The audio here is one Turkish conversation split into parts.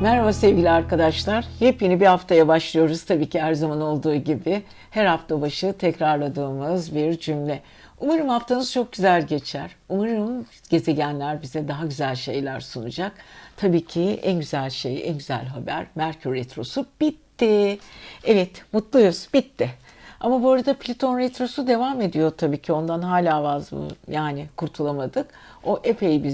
Merhaba sevgili arkadaşlar. Yepyeni bir haftaya başlıyoruz tabii ki her zaman olduğu gibi. Her hafta başı tekrarladığımız bir cümle. Umarım haftanız çok güzel geçer. Umarım gezegenler bize daha güzel şeyler sunacak. Tabii ki en güzel şey, en güzel haber Merkür Retrosu bitti. Evet, mutluyuz, bitti. Ama bu arada Plüton retrosu devam ediyor tabii ki ondan hala vaz yani kurtulamadık. O epey bir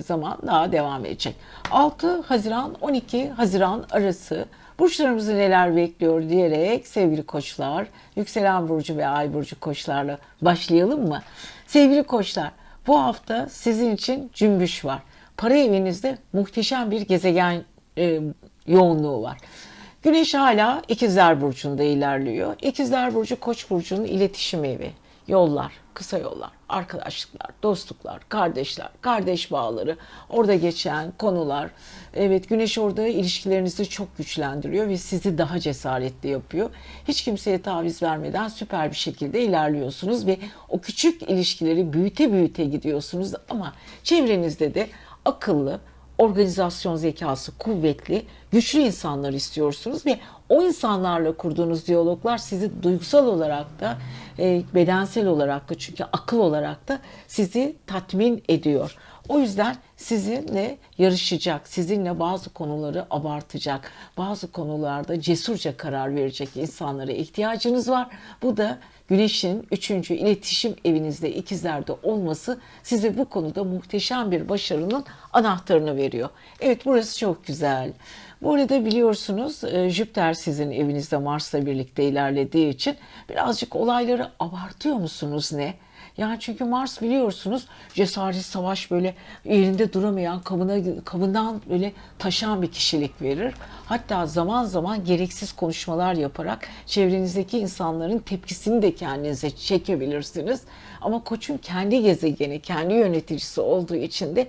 zaman daha devam edecek. 6 Haziran 12 Haziran arası burçlarımızı neler bekliyor diyerek sevgili koçlar, yükselen burcu ve ay burcu koçlarla başlayalım mı? Sevgili koçlar, bu hafta sizin için cümbüş var. Para evinizde muhteşem bir gezegen e, yoğunluğu var. Güneş hala İkizler Burcu'nda ilerliyor. İkizler Burcu Koç Burcu'nun iletişim evi. Yollar, kısa yollar, arkadaşlıklar, dostluklar, kardeşler, kardeş bağları, orada geçen konular. Evet Güneş orada ilişkilerinizi çok güçlendiriyor ve sizi daha cesaretli yapıyor. Hiç kimseye taviz vermeden süper bir şekilde ilerliyorsunuz ve o küçük ilişkileri büyüte büyüte gidiyorsunuz ama çevrenizde de akıllı, organizasyon zekası kuvvetli, güçlü insanlar istiyorsunuz ve o insanlarla kurduğunuz diyaloglar sizi duygusal olarak da e, bedensel olarak da çünkü akıl olarak da sizi tatmin ediyor. O yüzden sizinle yarışacak, sizinle bazı konuları abartacak, bazı konularda cesurca karar verecek insanlara ihtiyacınız var. Bu da Güneş'in üçüncü iletişim evinizde ikizlerde olması size bu konuda muhteşem bir başarının anahtarını veriyor. Evet burası çok güzel. Bu arada biliyorsunuz e, Jüpiter sizin evinizde Mars'la birlikte ilerlediği için birazcık olayları abartıyor musunuz ne? Yani çünkü Mars biliyorsunuz cesaret savaş böyle yerinde duramayan, kabına, kabından böyle taşan bir kişilik verir. Hatta zaman zaman gereksiz konuşmalar yaparak çevrenizdeki insanların tepkisini de kendinize çekebilirsiniz. Ama koçun kendi gezegeni, kendi yöneticisi olduğu için de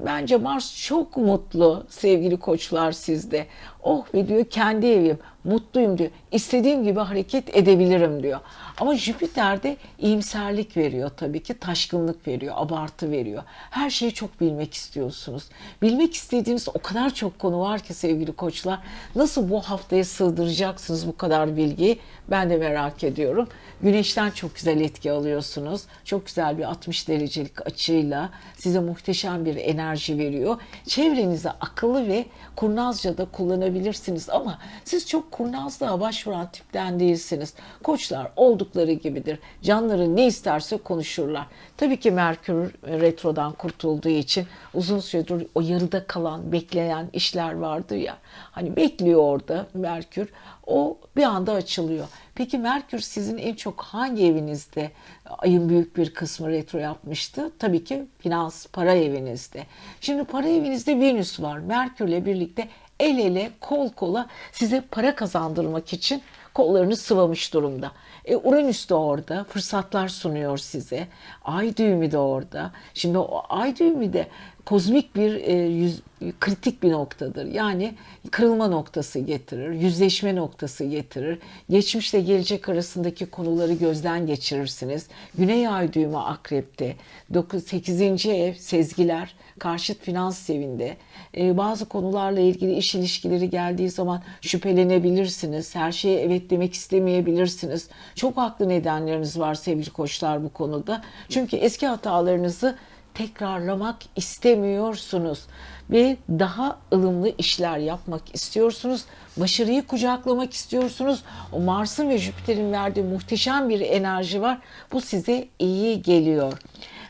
bence Mars çok mutlu sevgili koçlar sizde. Oh ve diyor kendi evim, mutluyum diyor. İstediğim gibi hareket edebilirim diyor. Ama Jüpiter de iyimserlik veriyor tabii ki, taşkınlık veriyor, abartı veriyor. Her şeyi çok bilmek istiyorsunuz. Bilmek istediğiniz o kadar çok konu var ki sevgili koçlar. Nasıl bu haftaya sığdıracaksınız bu kadar bilgiyi? Ben de merak ediyorum. Güneşten çok güzel etki alıyorsunuz. Çok güzel bir 60 derecelik açıyla size muhteşem bir enerji veriyor. Çevrenize akıllı ve kurnazca da kullanabilirsiniz ama siz çok kurnazlığa başvuran tipten değilsiniz. Koçlar oldukları gibidir. Canları ne isterse konuşurlar. Tabii ki Merkür retrodan kurtulduğu için uzun süredir o yarıda kalan, bekleyen işler vardı ya. Hani bekliyor orada Merkür. O bir anda açılıyor. Peki Merkür sizin en çok hangi evinizde ayın büyük bir kısmı retro yapmıştı? Tabii ki finans, para evinizde. Şimdi para evinizde Venüs var. Merkürle birlikte el ele, kol kola size para kazandırmak için kollarını sıvamış durumda. E, Uranüs de orada fırsatlar sunuyor size. Ay düğümü de orada. Şimdi o ay düğümü de kozmik bir e, yüz, kritik bir noktadır. Yani kırılma noktası getirir, yüzleşme noktası getirir. Geçmişle gelecek arasındaki konuları gözden geçirirsiniz. Güney ay düğümü akrepte, 9, 8. ev sezgiler, karşıt finans evinde. E, bazı konularla ilgili iş ilişkileri geldiği zaman şüphelenebilirsiniz. Her şeye evet demek istemeyebilirsiniz. Çok haklı nedenleriniz var sevgili koçlar bu konuda. Çünkü eski hatalarınızı tekrarlamak istemiyorsunuz ve daha ılımlı işler yapmak istiyorsunuz. Başarıyı kucaklamak istiyorsunuz. O Mars'ın ve Jüpiter'in verdiği muhteşem bir enerji var. Bu size iyi geliyor.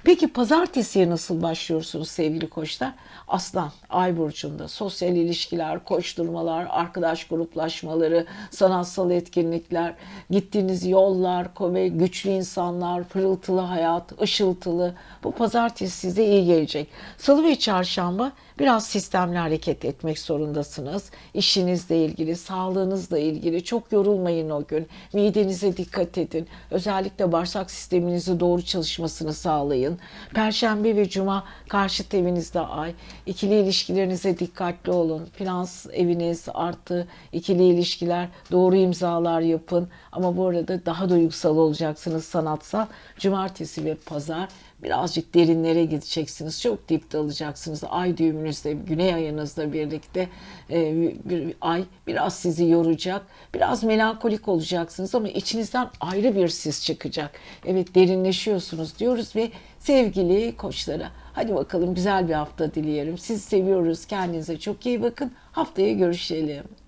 Peki pazartesiye nasıl başlıyorsunuz sevgili koçlar? Aslan, Ay burcunda sosyal ilişkiler, koşturmalar, arkadaş gruplaşmaları, sanatsal etkinlikler, gittiğiniz yollar ve güçlü insanlar, pırıltılı hayat, ışıltılı. Bu pazartesi size iyi gelecek. Salı ve çarşamba biraz sistemli hareket etmek zorundasınız. İşinizle ilgili, sağlığınızla ilgili çok yorulmayın o gün. Midenize dikkat edin. Özellikle bağırsak sisteminizi doğru çalışmasını sağlayın. Perşembe ve cuma karşıt evinizde ay. İkili ilişkilerinize dikkatli olun. Finans eviniz artı ikili ilişkiler doğru imzalar yapın. Ama bu arada daha duygusal olacaksınız sanatsal. Cumartesi ve pazar birazcık derinlere gideceksiniz. Çok dip dalacaksınız. Ay düğümünüzde, güney ayınızla birlikte e, bir ay biraz sizi yoracak. Biraz melankolik olacaksınız ama içinizden ayrı bir sis çıkacak. Evet derinleşiyorsunuz diyoruz ve sevgili koçlara hadi bakalım güzel bir hafta dileyelim. Sizi seviyoruz. Kendinize çok iyi bakın. Haftaya görüşelim.